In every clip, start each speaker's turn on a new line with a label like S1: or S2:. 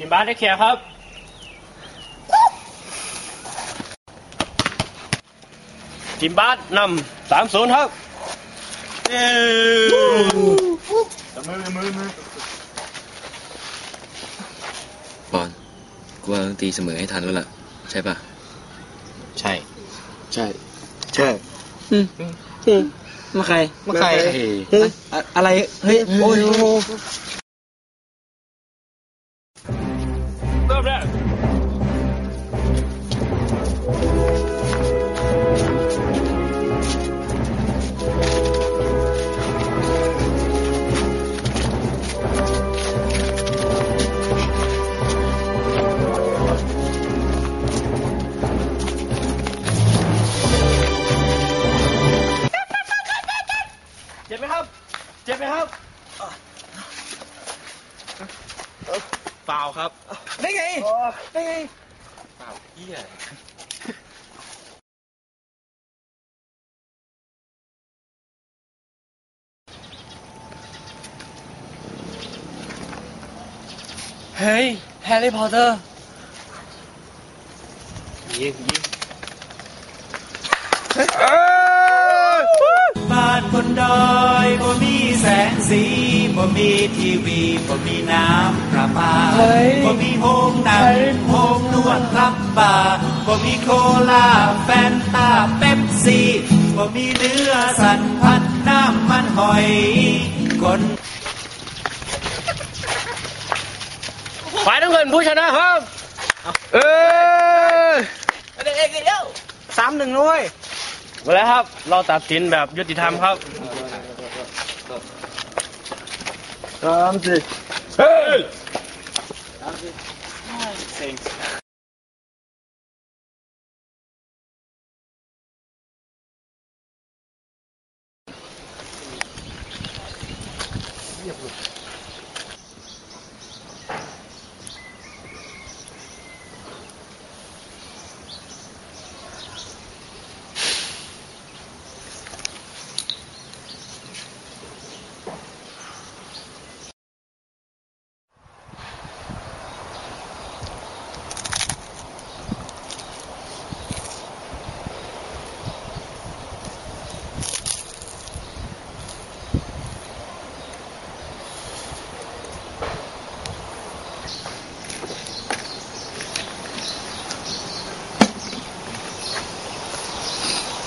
S1: ทีมบาสได้เคลียร์ครับ ทีมบาสนำสามศูนย์ครับเย้
S2: บอลกูว่าต้องตีเสมอให้ทันแล้วล่ะ ใช่ปะ
S3: ใช่
S2: ใช่
S3: ใช่
S2: มาใคร
S3: มาใคร
S2: อะไร เฮ้ย โอ้ย
S1: เริ่มแรกเจ็บไหมครับ เจ็บไหมครับ เปล่าครับ
S3: ได้ไง ได้ไง
S1: เปล่าเหี้ย
S3: เฮ้ย แฮร์รี่พอตเตอร์
S1: ยิงยิง
S4: บ้านบนดอยบ่มีแสงสีบ่มีทีวีบ่มีน้ำประปา
S3: เฮ้ย
S4: บ่มีโฮงหนังโฮงนวดรับบาร์บ่มีโคลาแฟนตาเป๊ปซี่บ่มีเนื้อสันพันน้ำมันหอยคน
S1: ฝ่ายน้ำเงินผู้ชนะครับ
S3: เออเด็กเอกเดียวสามหนึ่งด้วย
S1: มาแล้วครับ เราตัดสินแบบยุติธรรมครับ
S3: สามสิ
S1: เฮ้ย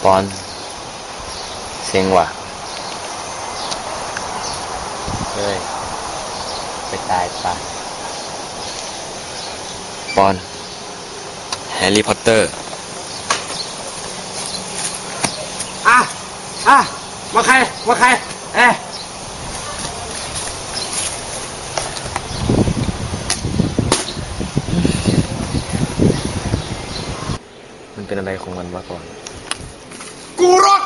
S2: บอลเซ็งว่ะเฮ้ย ไปตายปะบอลแฮร์รี่พอตเตอร์
S3: อะ อะ มาใคร มาใคร เอ๊ะ
S2: มันเป็นอะไรของมันวะก่อน
S3: กูรถ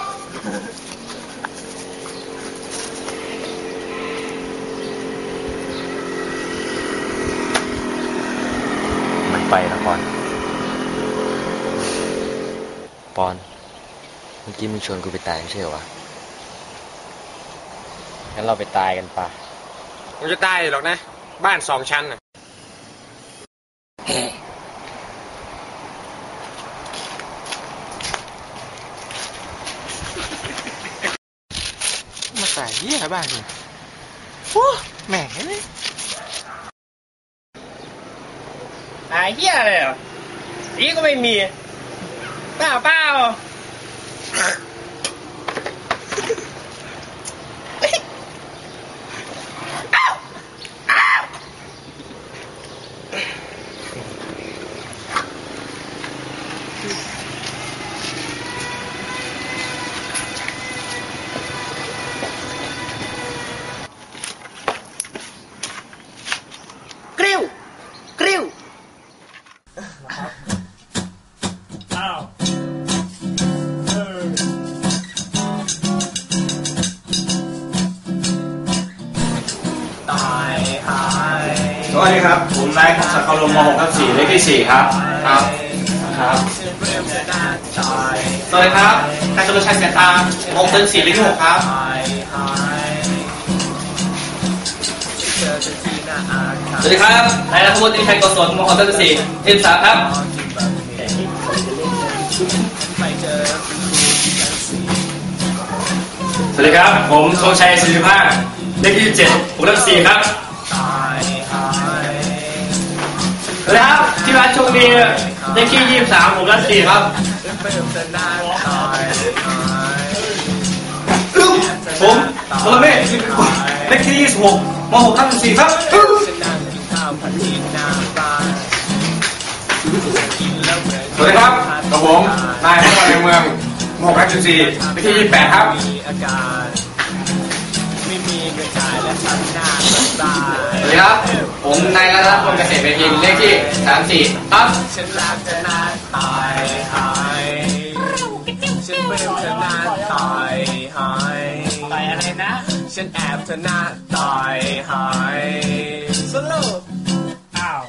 S2: มันไปละปอน ปอน เมื่อกี้มึงชวนกูไปตายไม่ใช่เหรอวะงั้นเราไปตายกันปะ
S3: มันจะตายหรอกนะ บ้านสองชั้นน่ะมาใส่เยี่ยบ้านนี่โอ้แหม่งเลย
S1: หายเหี้ยอะไรอะสีก็ไม่มี เปล่าเวัสดีครับ ผมนายของสักการมม6ทับ4เลขที่ 4 ครับ ครับ ครับ สวัสดีครับนายชลชัยเสียตามมงเดิน4เลขที่ 6 ครับ
S4: เจอกันที่หน้าอาคาร
S5: วัสดีครับนายรัฐมนตรีชัยโกศลมหต้นสี่ทีมสาครับสวัสดีครับ ผมธงชัยศิริภาคเลขที่เจ็ดหกเลขสี่ครับ สวัสดีครับที่ร้านโชคดีเลขที่ยี่สิบสามหกเลขสี่ครับผมพลเมฆเลขที่ยี่สิบหกมหกทับสี่ครับสวัสดีครับกับผมนายนครในเมืองมหกทับสี่เลขที่ยี่สิบแปดครับสวัสดีครับ ผมนายรัตนพลเกษตรเวทินเลขที่สามสี่ครับ
S1: ฉันรักเธอนาตายหายฉันเปรี้ยวเธอนาตายหายตายอะไรนะ ฉันแอบเธอนาตายหายสรุปอ้าว